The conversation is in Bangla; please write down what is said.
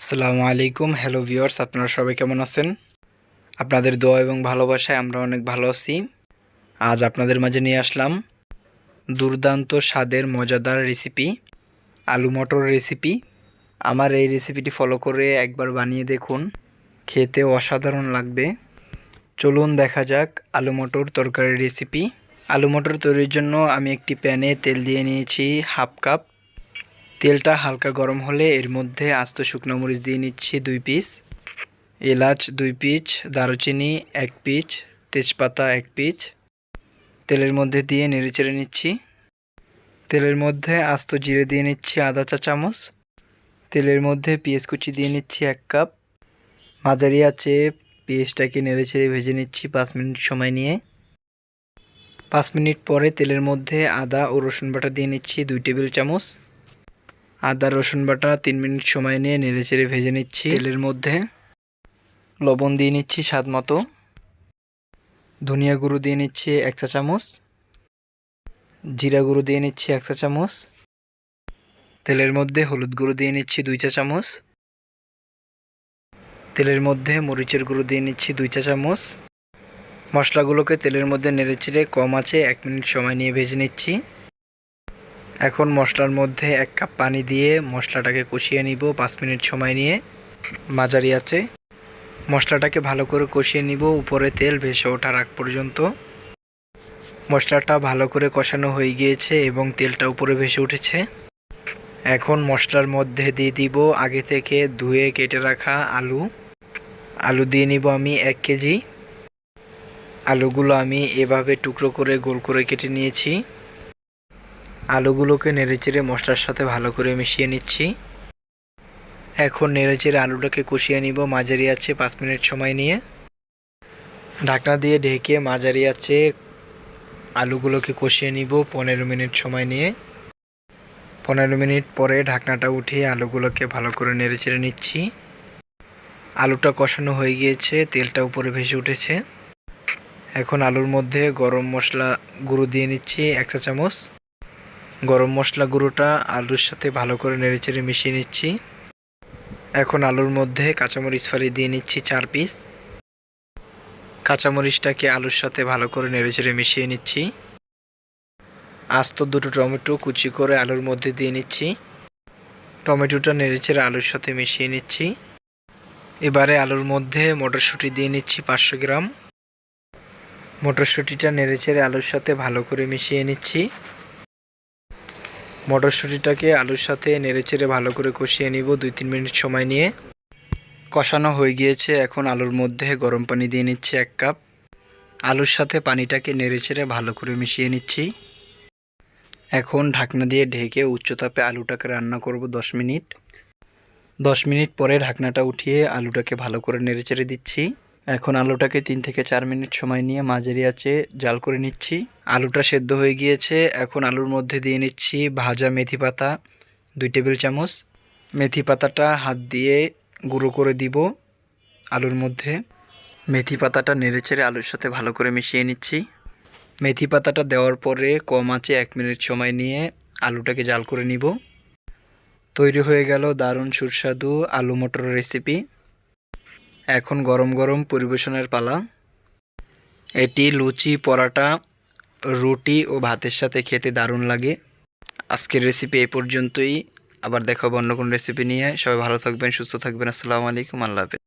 আসসালামু আলাইকুম। হ্যালো ভিউয়ার্স আপনারা সবাই কেমন আছেন? আপনাদের দোয়া এবং ভালোবাসায় আমরা অনেক ভালো আছি। আজ আপনাদের মাঝে নিয়ে আসলাম দুর্দান্ত স্বাদের মজাদার রেসিপি আলু মটর রেসিপি আমার এই রেসিপিটি ফলো করে একবার বানিয়ে দেখুন। খেতে অসাধারণ লাগবে। চলুন দেখা যাক আলু মটর তরকারির রেসিপি আলু মটর তৈরির জন্য আমি একটি প্যানে তেল দিয়ে নিয়েছি হাফ কাপ তেলটা হালকা গরম হলে এর মধ্যে আস্ত শুকনো মরিচ দিয়ে নিচ্ছি দুই পিস। এলাচ দুই পিচ, দারুচিনি এক পিচ, তেজপাতা এক পিচ। তেলের মধ্যে দিয়ে নেড়েচেড়ে নিচ্ছি। তেলের মধ্যে আস্ত জিরে দিয়ে নিচ্ছি আধা চা চামচ। তেলের মধ্যে পেঁয়াজ কুচি দিয়ে নিচ্ছি এক কাপ। মাঝারি আছে পেঁয়াজটাকে নেড়েচেড়ে ভেজে নিচ্ছি পাঁচ মিনিট সময় নিয়ে। পাঁচ মিনিট পরে তেলের মধ্যে আদা ও রসুন বাটা দিয়ে নিচ্ছি দুই টেবিল চামচ। আদা, রসুন বাটা, তিন মিনিট সময় নিয়ে নেড়েচেড়ে ভেজে নিচ্ছি। তেলের মধ্যে লবণ দিয়ে নিচ্ছি স্বাদ মতো। ধনিয়া গুঁড়ো দিয়ে নিচ্ছি এক চা চামচ। জিরা গুঁড়ো দিয়ে নিচ্ছি এক চা চামচ। তেলের মধ্যে হলুদ গুঁড়ো দিয়ে নিচ্ছি দুই চা চামচ। তেলের মধ্যে মরিচের গুঁড়ো দিয়ে নিচ্ছি দুই চা চামচ। মশলাগুলোকে তেলের মধ্যে নেড়েচেড়ে কম আছে এক মিনিট সময় নিয়ে ভেজে নিচ্ছি। এখন মশলার মধ্যে এক কাপ পানি দিয়ে মশলাটাকে কষিয়ে নিব পাঁচ মিনিট সময় নিয়ে। মাঝারি আছে। মশলাটাকে ভালো করে কষিয়ে নিব, উপরে তেল ভেসে ওঠার আগ পর্যন্ত। মশলাটা ভালো করে কষানো হয়ে গিয়েছে এবং তেলটা উপরে ভেসে উঠেছে। এখন মশলার মধ্যে দিয়ে দিব আগে থেকে ধুয়ে কেটে রাখা আলু। আলু দিয়ে নিব আমি এক কেজি। আলুগুলো আমি এভাবে টুকরো করে গোল করে কেটে নিয়েছি। আলুগুলোকে নেড়েচেড়ে মশলার সাথে ভালো করে মিশিয়ে নিচ্ছি। এখন নেড়েচেড়ে আলুটাকে কষিয়ে নিব মাঝারি আছে পাঁচ মিনিট সময় নিয়ে। ঢাকনা দিয়ে ঢেকে মাঝারি আছে আলুগুলোকে কষিয়ে নিব পনেরো মিনিট সময় নিয়ে। পনেরো মিনিট পরে ঢাকনাটা উঠিয়ে আলুগুলোকে ভালো করে নেড়েচেড়ে নিচ্ছি। আলুটা কষানো হয়ে গিয়েছে, তেলটা উপরে ভেসে উঠেছে। এখন আলুর মধ্যে গরম মশলা গুঁড়ো দিয়ে নিচ্ছি, এক চা চামচ। গরম মশলা গুঁড়োটা আলুর সাথে ভালো করে নেড়েচেড়ে মিশিয়ে নিচ্ছি। এখন আলুর মধ্যে কাঁচামরিচ ফালি দিয়ে নিচ্ছি চার পিস। কাঁচামরিচটাকে আলুর সাথে ভালো করে নেড়েচেড়ে মিশিয়ে নিচ্ছি। আস্ত দুটো টমেটো কুচি করে আলুর মধ্যে দিয়ে নিচ্ছি। টমেটোটা নেড়েচেড়ে আলুর সাথে মিশিয়ে নিচ্ছি। এবারে আলুর মধ্যে মটরশুঁটি দিয়ে নিচ্ছি পাঁচশো গ্রাম। মটরশুঁটিটা নেড়েচেড়ে আলুর সাথে ভালো করে মিশিয়ে নিচ্ছি। মটরশুঁটিটাকে আলুর সাথে নেড়েচেড়ে ভালো করে কষিয়ে নিব দুই তিন মিনিট সময় নিয়ে। কষানো হয়ে গিয়েছে, এখন আলুর মধ্যে গরম পানি দিয়ে নিচ্ছি এক কাপ। আলুর সাথে পানিটাকে নেড়েচেড়ে ভালো করে মিশিয়ে নিচ্ছি। এখন ঢাকনা দিয়ে ঢেকে উচ্চতাপে আলুটাকে রান্না করব দশ মিনিট। দশ মিনিট পরে ঢাকনাটা উঠিয়ে আলুটাকে ভালো করে নেড়েচেড়ে দিচ্ছি। এখন আলুটাকে তিন থেকে চার মিনিট সময় নিয়ে মাঝারি আছে জাল করে নিচ্ছি। আলুটা সেদ্ধ হয়ে গিয়েছে। এখন আলুর মধ্যে দিয়ে নিচ্ছি ভাজা মেথি পাতা, দুই টেবিল চামচ। মেথি পাতাটা হাত দিয়ে গুঁড়ো করে দিব আলুর মধ্যে। মেথি পাতাটা নেড়েচেড়ে আলুর সাথে ভালো করে মিশিয়ে নিচ্ছি। মেথি পাতাটা দেওয়ার পরে কম আছে এক মিনিট সময় নিয়ে আলুটাকে জাল করে নিব। তৈরি হয়ে গেল দারুণ সুস্বাদু আলু মটর রেসিপি এখন গরম গরম পরিবেশনের পালা। এটি লুচি, পরাটা, রুটি ও ভাতের সাথে খেতে দারুণ লাগে। আজকের রেসিপি এই পর্যন্তই। আবার দেখাবো অন্য কোনো রেসিপি নিয়ে। সবাই ভালো থাকবেন, সুস্থ থাকবেন। আসসালামু আলাইকুম, আল্লাহ হাফেজ।